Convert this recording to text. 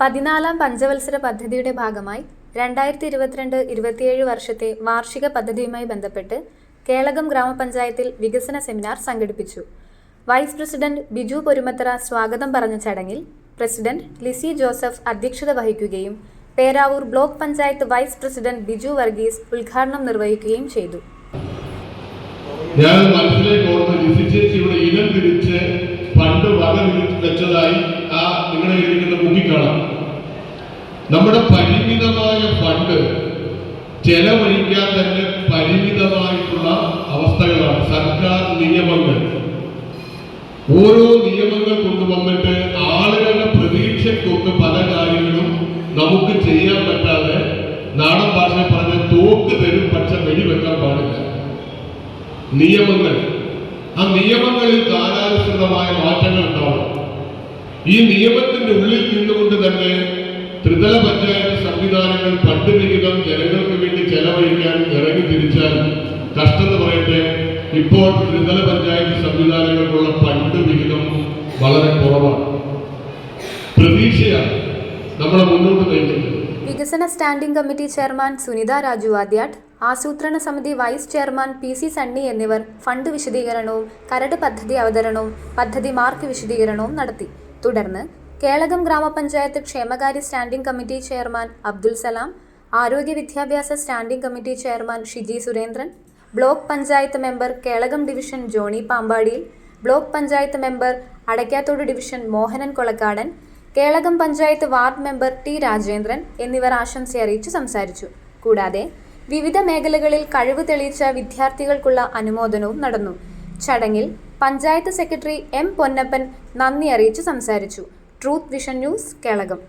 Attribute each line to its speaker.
Speaker 1: പതിനാലാം പഞ്ചവത്സര പദ്ധതിയുടെ ഭാഗമായി രണ്ടായിരത്തി ഇരുപത്തിരണ്ട് ഇരുപത്തിയേഴ് വർഷത്തെ വാർഷിക പദ്ധതിയുമായി ബന്ധപ്പെട്ട് കേളകം ഗ്രാമപഞ്ചായത്തിൽ വികസന സെമിനാർ സംഘടിപ്പിച്ചു. വൈസ് പ്രസിഡന്റ് ബിജു പൊരുമത്തറ സ്വാഗതം പറഞ്ഞ ചടങ്ങിൽ പ്രസിഡന്റ് ലിസി ജോസഫ് അധ്യക്ഷത വഹിക്കുകയും Peravoor block panchayat vice president Biju Varghese ഉദ്ഘാടനം നിർവഹിക്കുകയും ചെയ്തു.
Speaker 2: ഞാൻ മനസ്സിലേക്ക് ഓർത്ത് ലിസി ഇനം തിരിച്ച് നമ്മുടെ പരിമിതമായ ഫണ്ട് ചെലവഴിക്കാൻ തന്നെ പരിമിതമായിട്ടുള്ള അവസ്ഥകളാണ് സർക്കാർ നിയമങ്ങൾ. ഓരോ നിയമങ്ങൾ കൊണ്ടുവന്നിട്ട് ആളുകളുടെ പ്രതീക്ഷയ്ക്കൊക്കെ പല കാര്യങ്ങളും നമുക്ക് ചെയ്യാൻ പറ്റാതെ നാടൻ ഭാഷ പറഞ്ഞ തോക്ക് തരും പക്ഷെ വെടിവെക്കാൻ പാടില്ല. നിയമങ്ങൾ. ആ നിയമങ്ങളിൽ കാലാനുസൃതമായ മാറ്റങ്ങൾ ഉണ്ടാവണം. ഈ നിയമത്തിന്റെ ഉള്ളിൽ നിന്നുകൊണ്ട് തന്നെ ത്രിതല പഞ്ചായത്ത് സംവിധാനങ്ങൾ പണ്ട് വിഹിതം ജനങ്ങൾക്ക് വേണ്ടി ചെലവഴിക്കാൻ ഇറങ്ങി തിരിച്ചാൽ കഷ്ടം പറയട്ടെ ഇപ്പോൾ ത്രിതല പഞ്ചായത്ത് സംവിധാനങ്ങൾക്കുള്ള പണ്ട് വിഹിതം വളരെ കുറവാണ്. പ്രതീക്ഷയാണ് നമ്മളെ മുന്നോട്ട് നയിക്കുന്നത്.
Speaker 1: വികസന standing committee chairman Sunitha Raju Vadyattu ആസൂത്രണ സമിതി vice chairman P C Sunny എന്നിവർ ഫണ്ട് വിശദീകരണവും കരട് പദ്ധതി അവതരണവും പദ്ധതി മാർക്ക് വിശദീകരണവും നടത്തി. തുടർന്ന് കേളകം ഗ്രാമപഞ്ചായത്ത് ക്ഷേമകാര്യ standing committee chairman Abdul Salam ആരോഗ്യ വിദ്യാഭ്യാസ standing committee chairman Shiji Surendran block panchayat member Kelakam division Johnny Pampadiyil block panchayat member Adakkathode division Mohanan Kolakkadan Kelakam panchayat ward member T Rajendran എന്നിവർ ആശംസ അറിയിച്ചു സംസാരിച്ചു. കൂടാതെ വിവിധ മേഖലകളിൽ കഴിവ് തെളിയിച്ച വിദ്യാർത്ഥികൾക്കുള്ള അനുമോദനവും നടന്നു. ചടങ്ങിൽ പഞ്ചായത്ത് സെക്രട്ടറി എം പൊന്നപ്പൻ നന്ദി അറിയിച്ചു സംസാരിച്ചു. Truth vision news Kelakam